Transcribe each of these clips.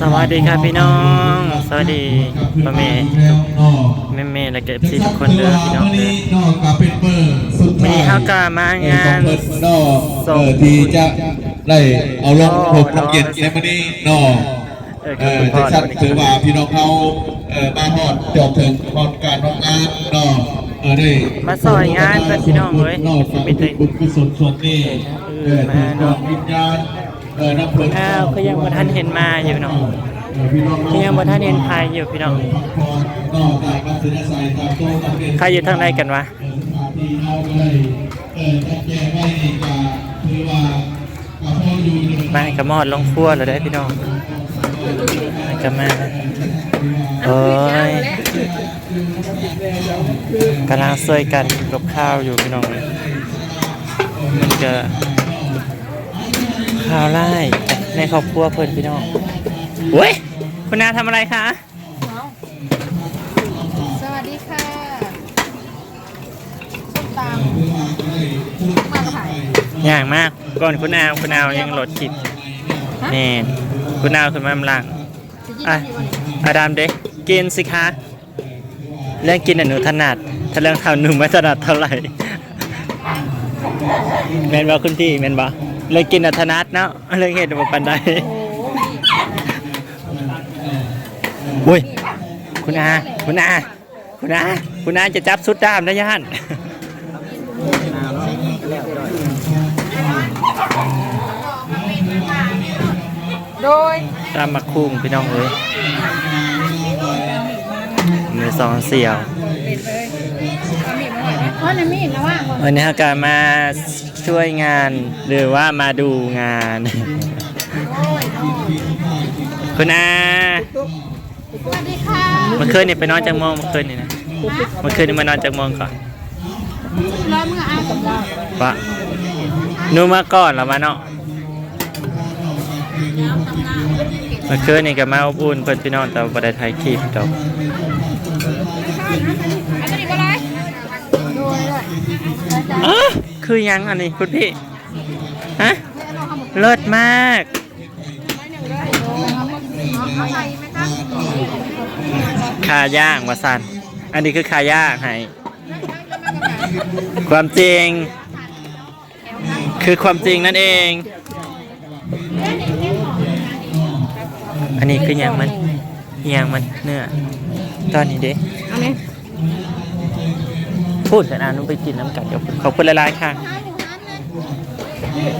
สวัสดีครับพี่น้อง สวัสดีพ่อแม่แม่แม่และก็เอฟซีทุกคนเด้อพี่น้องเด้อนอกกับเป็นเบอร์สุดวันนี้เขาก็มางานเปิดนอกเออที่จะได้เอาลงหกลงเย็นในวันนี้นอกเออเอคืออคุณพ่จะอชัดถือว่าพี่น้องเขาเออมาฮอดจบถึงพรการน้องงานนอกเออได้มาซอยงานเพื่อนพี่น้องเว้ยนอกจากมีแต่บุญกุศลส่วนนี้เออถูกต้องวิญญาณเออน้ำเพลิงอ้าวก็ยังบ่ทันเห็นมาอยู่เนาะก็ยังบ่ทันเห็นใครอยู่พี่น้องนอกจากการซื้อใส่ตามโต๊ะตามเรียนใครอยู่ทางไหนกันวะที่เอาไปเลยเออจัดแจงไว้นี่ก็คือว่ากับพ่ออยู่ในมากับมอดลงครัวแล้วได้อพี่น้องมากับมาเอ้ยกำลังช่วยกันกับข้าวอยู่พี่น้องเลยมันก็ ข้าวไล่ในครอบครัวเพิ่นพี่น้องเว้ยคุณนาทำอะไรคะ สวัสดีค่ะส้มตำมากระถ่ายอย่างมากก่อนคุณนาวคุณนาวยังโหลดคลิปนี่คุณนาวคุณมามลังจะยินอะดีวันนี้อาดามเด็กกินสิคะเรื่องกินอะหนูถนัด ถ้าเรื่องทำหนูไม่ถนัดเท่าไหร่แมนบอคุณพี่แมนบอ เรื่องกินอะถนัดเนาะเรื่องเห็ดบ่ปันใดอุ้ยคุณอาคุณอาคุณอาคุณอาจะจับสุดดามนะย่านโดยตามมาคุ้งพี่น้องเอ้ยมือสองเสี่ยวอ๋อ น้ำมีดนะว่าวันนี้เราก็มาช่วยงานหรือว่ามาดูงาน คุณอาสวัสดีค่ะเมื่อคืนนี่ไปนอนจากโมงเมื่อคืนนี่นะเมื่อคืนนี่มานอนจากโมงก่อนร้อยเมื่ออากับเราวะหนูมาก่อนแล้วมาเนาะเมื่อคืนนี่ก็มาอบอุ่นเพื่อนพี่น้องแต่บ่ได้ถ่ายคลิปดอกอันนี้ก็ไรโดยด้วย ออคือยังอันนี้คุณพี่ฮะเลิศมากเอาใส่ไหมคะขาย่างวาสันอันนี้คือขาย่างให้ความจริง คือความจริงนั่นเอง อันนี้คืออย่างมันย่างมันเนื้อตอนนี้เด้อันนี้ พูดกันอ่านนุ่ไปกินน้ำกัดเดี๋ยวขอบคุณหลายๆค่ะ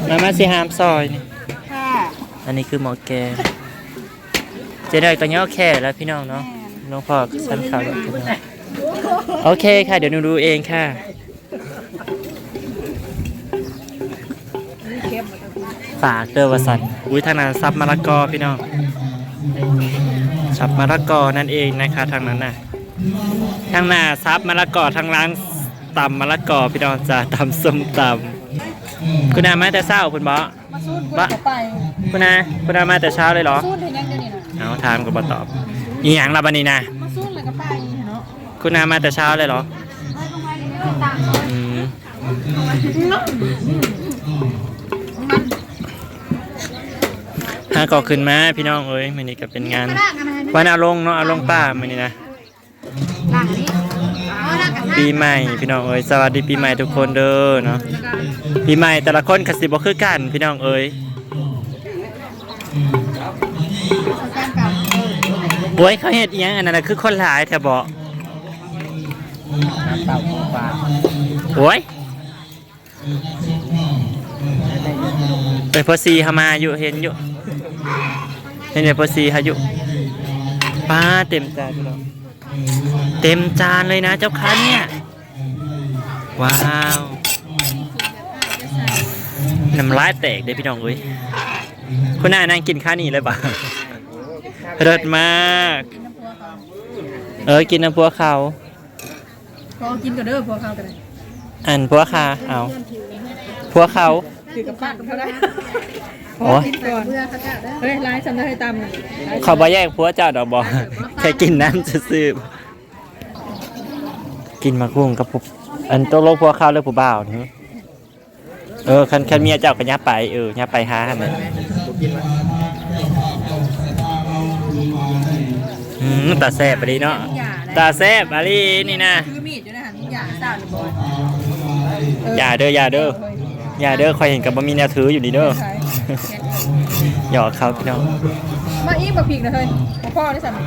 มามาสิหามซอยนี่ค่ะอันนี้คือหมอแกงเจะได้ก็ย่อแค่แล้วพี่น้องเนาะน้องพ่อชั้นข่าวแบบพี่น้องโอเคค่ะ เดี๋ยวหนูดูเองค่ะ ฝากเด้อวสันอุ้ยทางนั้นซับมะละกอพี่น้องซับมะละกอนั่นเองนะคะทางนั้นน่ะทางหน้าซับมะละกอทางร้าน ตำมะละกอพี่น้องจะตำส้มตำคุณอามาแต่เศร้าคุณบอมาสูดกูจะไปคุณอาคุณอามาแต่เช้าเลยเหรอสูดเห็นยังเดี๋ยวนี้นะเอาถามก็บอตอบอีหยังละบันนี้นะมาสูดเลยก็ไปเนาะคุณอามาแต่เช้าเลยเหรอไปตรงไปนี่ไม่ต่างอืมหาก็ขึ้นมาพี่น้องเอ้ยมันนี่ก็เป็นงานกระด้างอะไรนี่วันเอาลงเนาะเอาลงป้ามันนี่นะล่างนี้อ๋อล่างกัน ปีใหม่พี่น้องเอ้ยสวัสดีปีใหม่ทุกคนเด้อเนาะปีใหม่แต่ละคนคสิบ่คือกันพี่น้องเอ้ยบโอ้ยเขาเฮ็ดอีหยังอันนั้นนะคือคนหลายแท้บ่โอ้ยเอ้ยพอซีเฮามาอยู่เห็นอยู่เห็นเดี๋ยพอซีเฮาอยู่ป้าเต็มใจพี่น้อง เต็มจานเลยนะเจ้าค่ะเนี่ย ว้าว น้ำลายแตกเลยพี่น้องเอ้ยคุณน่านั่งกินข้าวนี่เลยป่ะเลิศมาก เออกินน้ำพัวเขาพอกินกับเด้อพอเข้ากันเลยอันพัวคาเอาพัวเขาถือกับปากกับเท่าไร โอ้ยกินก่อนเพื่อขจัดเฮ้ยร้ายฉันได้ให้ตำนะเขาบอแยกพัวเจ้าดอกบอแค่กินน้ำซื่อๆกินมะกุ้งกับผู้อันโตโลกพัวเขาหรือผู้บ่าวนี่เออคันคันเมียเจ้าก็ยับไปเออยับไปหาหั่นน่ะตาแซบอะลีเนาะตาแซบอะลีนี่นะคือมีดอยู่นะหันอย่าสาวนี่บอยอย่าเด้ออย่าเด้ออย่าเด้อคอยเห็นกับบ่มีแนวถืออยู่ดีเด้อ หยอกเขาพี่น้องมาอีกบักผิกนะเฮ้ยของพ่อได้สั่งมา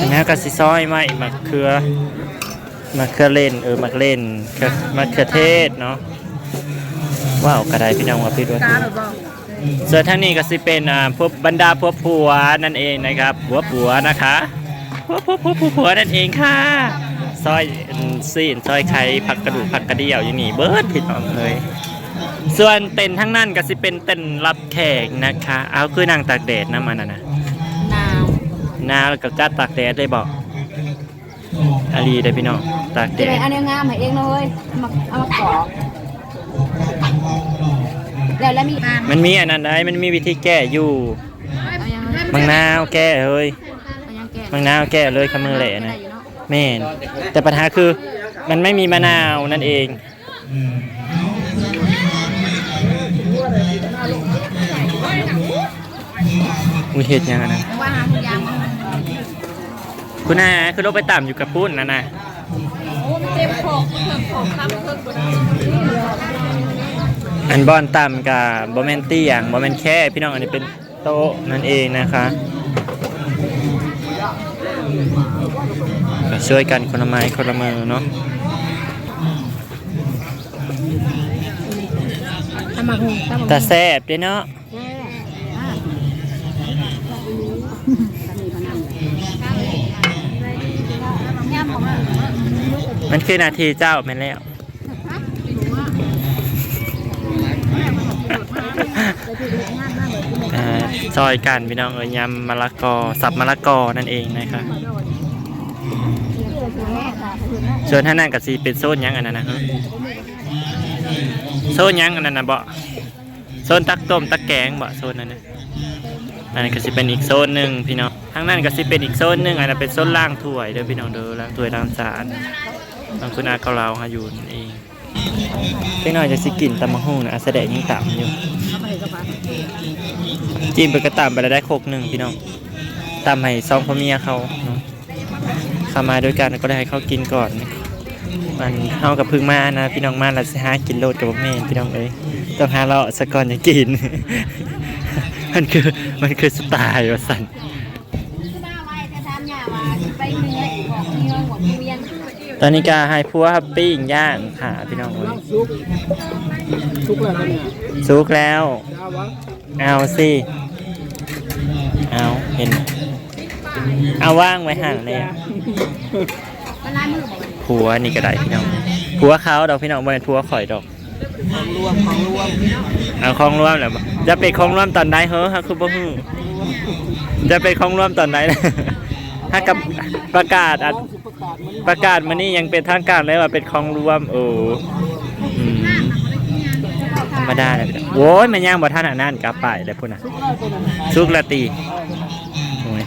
อีกแล้วก็สิซอยมาอีกมะเขือมะเขือเล่นเออมะเล่นเขือมะเขือเทศเนาะว้าวกระไดพี่น้องว่าพี่ด้วยกาหรือเปล่าส่วนท่านนี้ก็สิเป็นอ่าพวกบรรดาพวกผัวนั่นเองนะครับผัวผัวนะคะผัวผัวผัวผัวผัวนั่นเองค่ะซอยซีนซอยไข่ผักกระดูกผักกระเดี่ยวอยู่นี่เบิร์ดพี่น้องเลย ส่วนเต็นท์ทั้งนั้นก็สิเป็นเต็นท์รับแขกนะคะ เอาคือนางตากแดดนะมันนะนะหนาวหนาวแล้วก็กล้าตากแดดได้บอกอาลีได้พี่น้องตากแดจะได้ดอันนี้งามให้เองเลยเอามาเอามากรอกแล้วแล้วมีอ่านมันมีอันนั้นได้มันมีวิธีแก้อยู่เอายังบางนาวแก้เฮ้ยเอายังแกะบางนาวแก้เลยคำมือแหล่ได้นะอยู่เนาะแม่นแต่ปัญหาคือมันไม่มีมะนาวนั่นเอง อุ้ยเห็ดยังอะนะว่าหาทุกอย่างมาคุณนาคือลงไปต่ำอยู่กับปุ้นนะนะโอ้มันเต็มของเพิ่มของคำเพิ่มกว่านั้นอันบอนต่ำกับบอมเมนตี้อย่างบอมเมนแค่พี่น้องอันนี้เป็นโต๊ะนั่นเองนะคะก็ช่วยกันคนละไม้คนละมือเนาะทำมาหุงทำมาแต่แซ่บเด้เนาะ ย่ำของ มันมันคือนาทีเจ้าแม่นแล้วอ่าซอยกันพี่น้องเอ้ยยำมะละกอสับมะละกอนั่นเองนะคะส่วนท่านั่นกับสีเป็นโซนหยังอันนั้นนะฮะโซนหยังอันนั้นนะบ่โซนตักต้มตักแกงบ่โซนนั้นนะอันนั้นก็สิเป็นอีกโซนหนึ่งพี่น้อง ทางนั้นก็สิเป็นอีกโซนหนึ่งอันนั้นเป็นโซนล่างถ้วยเด้อพี่น้องเด้อล่างถ้วยล่างจานบางคุณอาเกาเหลาฮะอยู่นั่นเองเล็กน้อยจะสิกินตำมะฮุ่งนะอาแสดงยังต่ำอยู่จิ้มไปก็ตามไปแล้วได้โคกหนึ่งพี่น้องตามให้ซองพ่อเมียเขาเข้ามาด้วยกันก็ได้ให้เขากินก่อนมันเฮากับพึ่งมานะ พี่น้องมาแล้วสิหากินโลดกับบ่แม่พี่น้องเอ้ยต้องหาเลาะซะก่อนอย่ากิน มันคือมันคือสไตล์ว่าสั่น ตอนนี้ก็ให้พัวฮับปิ้งย่างค่ะพี่น้องซุกแล้วเนี่ยสุกแล้วยาวะเอาสิเอาเห็น เอาว่างไว้ห่างเลยอะก็ลายมือบอกผัวนี่ก็ได้พี่น้องผัวเขาดอกพี่น้องบ่เป็นผัวข่อยดอกของรวมของรวมเอาของรวมแล้วจะเป็นของรวมตอนใดเฮ้อฮะคือบ่ฮู้จะเป็นของรวมตอนใดนะถ้ากับประกาศอัด ประกาศมานี่ยังเป็นทางการเลยว่าเป็นของรวม โอ้อืมธรรมดาเลยโว้ยมันย่างบ่ทันอันนั้นกลับไปเลยพุ่นน่ะได้ตัวนั้นสุกละตีโอ้ย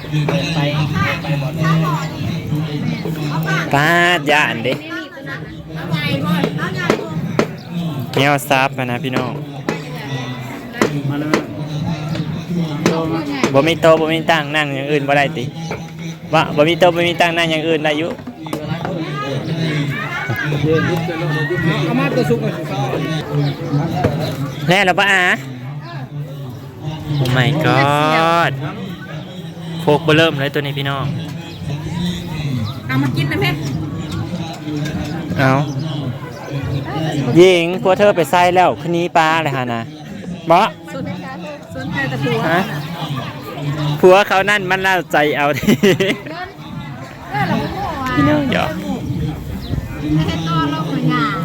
ปาดย่านเด้แก้วซับมานะพี่น้องบ่มีโตบ่มีตังนั่งอย่างอื่นบ่ได้ติว่าบ่มีโตบ่มีตังนั่งอย่างอื่นได้อยู่ เอามาตัวสุกหน่อยสิแล้วล่ะบ่อาโอ้ my god โคกบ่เริ่มเลยตัวนี้พี่น้อง เอามากินนะแม่เอาหญิงพวกเธอไปใส่แล้วคืนนี้ปลาเลยฮะนะบ่ส่วนส่วนใครตะกัวฮะผัวเขานั่นมันเล่าใจเอาทีพี่น้องหยอก ให้ต่อเราเหมือนงาน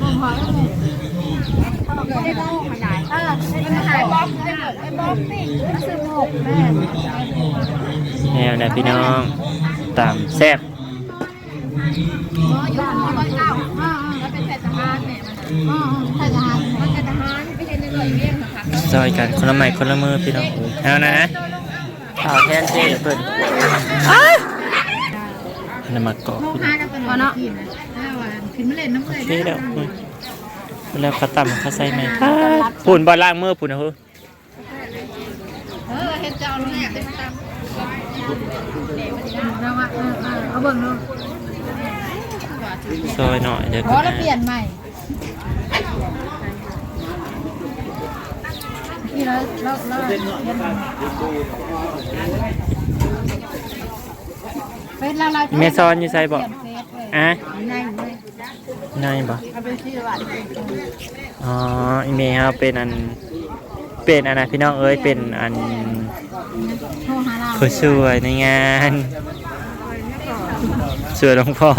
ผมขอแล้วผมเขาได้ก็มาได้เออมันหายบ๊อบไอ้บ๊อบนี่มันซื้อหกแม่แนวนะพี่น้องตามแซ่บบ้านมันก็เก่าอ่าแล้วเป็นแต่ทหารแม่มันอ่าแต่ทหารมันเป็นทหารไม่ใช่ในหน่วยเวียนนะคะซอยกันคนละไม้คนละมือพี่น้องเอานะนะข่าแทนเจ้เพิ่น นำมาเกาะพี่น้องพอเนาะขึ้นมาเล่นน้ำเลยโอเคแล้วอืมแล้วเขาต่ำเขาใส่ไหมปุ่นบอลล่างมือปุ่นนะเฮ้ยเออเห็นเจ้าเนี่ยเต็มตามแล้วว่าเออเออเอาเบิ่งดูซอยหน่อยเดี๋ยวเพคุณราะเราอาเปลี่ยนใหม่นี่เราเราเรา เปลี่ยนใหม่เฟซเราเราเมซอนอยู่ไซบ่เปลี่ยนเฟซเลยอะในในนายบ่เอาเป็นชื่อว่าอ๋ออีเมลครับเป็นอันเป็นอันนะพี่น้องเอ้ยเป็นอันโทรหาเราผู้ช่วยในงานช่วยหลวงพ่อ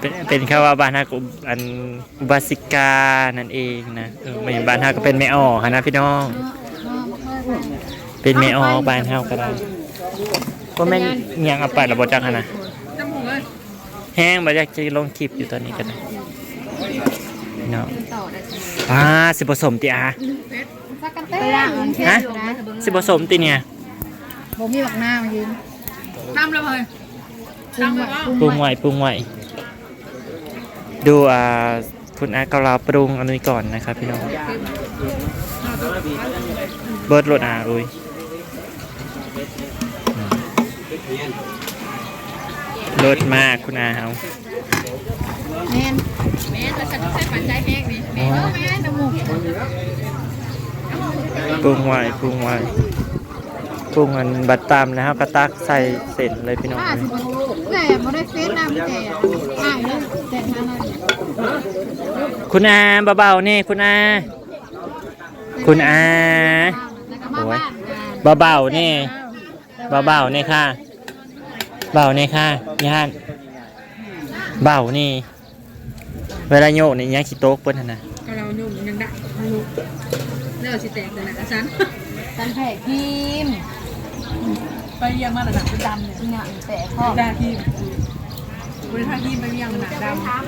เป็นเป็นแค่ว่าบ้านฮักอุอันอุบาสิกานั่นเองนะเออไม่บ้านฮักก็เป็นแม่ออกนะพี่น้อง เป็นแม่ออกบ้านเฮาก็ได้ ก็แม่นอิหยังเอาไปแล้วบ่จักหันนะจมูกเลยแห้งบ่อยากจะลงคลิปอยู่ตอนนี้ก็ได้พี่น้องอ่าสิผสมติอาสักกันเต้ย่างมันเทฮะอยู่นะสิผสมติเนี่ยบ่มีบักหน้ามายืนตามเลยปรุงไว้ปรุงไว้ปรุงไว้ดูอ่าคุณอาเกาลาปรุงอันนี้ก่อนนะครับพี่น้องเบิร์ดรถอาอุ้ยอืม รถมากคุณอาเอาแม่นแม่จะฉันใช้ปันใจแห้งนี่แม่นแม่นจมูกปรุงไว้ปรุงไว้ปรุงอันบัดตามแล้วก็ตักใส่เสร็จเลยพี่น้องป้าสิบ่รู้แต่บ่ได้เฟซนำแต่อ้ายเด้อแต่มานั่นคุณอาเบาๆนี่คุณอาคุณอาแล้วก็มาบ้านกันเบาๆนี่เบาๆนี่ค่ะ เบานี่ค่ะย่านเบานี่ เวลาโยกนี่ยังขี้โต๊กเปิ้นหั่นน่ะก็เรายุ่งยังได้ลูกเนื้อสิแตกเลยนะฉันสันแผกพิมพ์ไปเยี่ยมมาระดับดำเนี่ยเนี่ยแต่พ่อดาทีมบริษัททีมไปเยี่ยมหนักดำถาม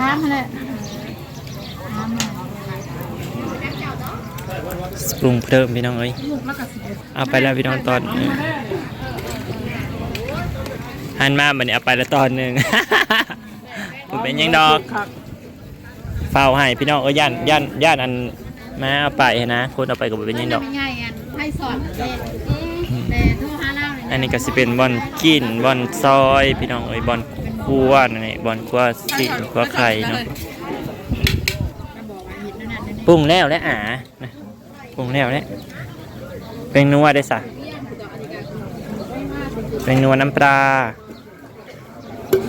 หั่นแหละถามมาปรุงเพิ่มพี่น้องเอ้ยลูกแล้วก็สิเอาไปแล้วพี่น้องตอนเออ หันมาบัดนี้เอาไปแล้วตอนหนึงบ่เป็นหยังดอกเฝ้าให้พี่น้องเอ้ยย่านย่านย่านอันมาเอาไปนะ คนเอาไปก็บ่เป็นหยังดอกไม่ง่ายกันให้สอนเด็กแต่โทรหาเราเลยอันนี้ก็สิเป็นบอนกินบอนซอย พี่น้องเอ้ยบอนครัวนั่นนี่บอนครัวสิงครัวไข่เนาะปรุงแล้วและอานะปรุงแล้วและเป็นนัวได้สะเป็นนัวน้ำปลา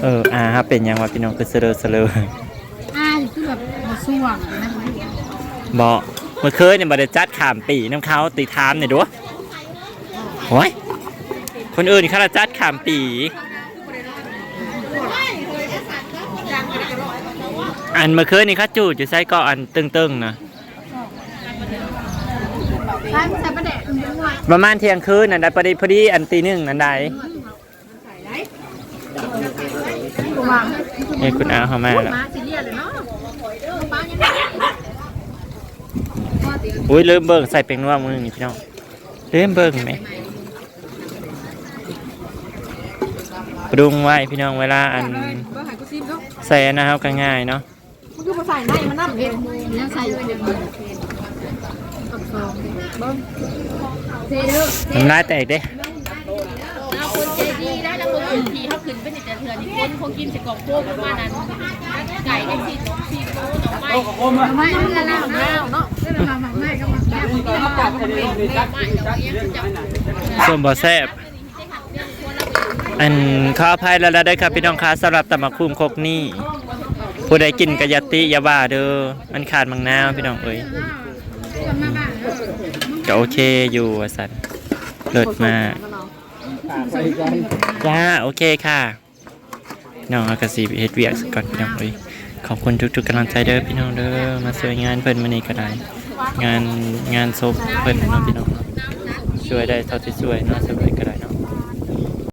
เอออาครับเป็นหยังวะพี่น้องคือเสลอเสลออ่าคือแบบมาส่วงนะบอกเมื่อคืนเนี่ยบไดจัดขามปีน้ำเขาตีทามเนี่ยดูโอ้ยคนอื่นเขาละจัดขามปีอันเมื่อคืนนี่เขาจูดอยู่ไส้ก็อันตึงๆนะใช่ใส่ประเด็นด้วยประมาณเที่ยงคืนนั่นได้พอดีพอดีอันตีหนึ่งนั่นได้ กูวางเอ้ยคุณอาเข้ามาแล้วมาสิเรียเลยเนาะอุ้ยลืมเบิ่งใส่เป็นว่ามือนี่พี่น้องลืมเบิ่งไหมปรุงไว้พี่น้องเวลาอันใส่นะครับก็ง่ายเนาะมันคือมาใส่ในมันนั่นเองยังใส่อยู่เป็นมือตบซองเบิ้งเซเด้อน้ำลายแตกเด้ เอาคนใจดีได้แล้วคนอื่นทีเขาขึ้นไปแต่เถื่อนนี่คนคงกินส่กองโค้กประมาณนั้น ไก่ได้สิสิโลต่อไปทำไมมันละแล้วแล้วเนาะเรื่องมาใหม่ก็มาแก้ประกาศให้เรียนเลยจับไม่เอาเนี้ยจับส้มบ่แซ่บอันขออภัยแล้วได้ครับพี่น้องคะสำหรับตำมะคุมคกนี่ผู้ใดกินกะยติยาว่าเด้อมันขาดมังนาวพี่น้องเอ้ยก็โอเคอยู่ว่าสันเลิศมาก จ้าโอเคค่ะน้องอากาศีเฮ็ดเวียกก่อนพี่น้องเอ้ยขอบคุณทุกๆกำลังใจเด้อพี่น้องเด้อมาสวยงานเพิ่นมื้อนี้ก็ได้ งานงานศพเพิ่นเนาะพี่น้องช่วยได้เท่าที่ช่วยเนาะสบายก็ได้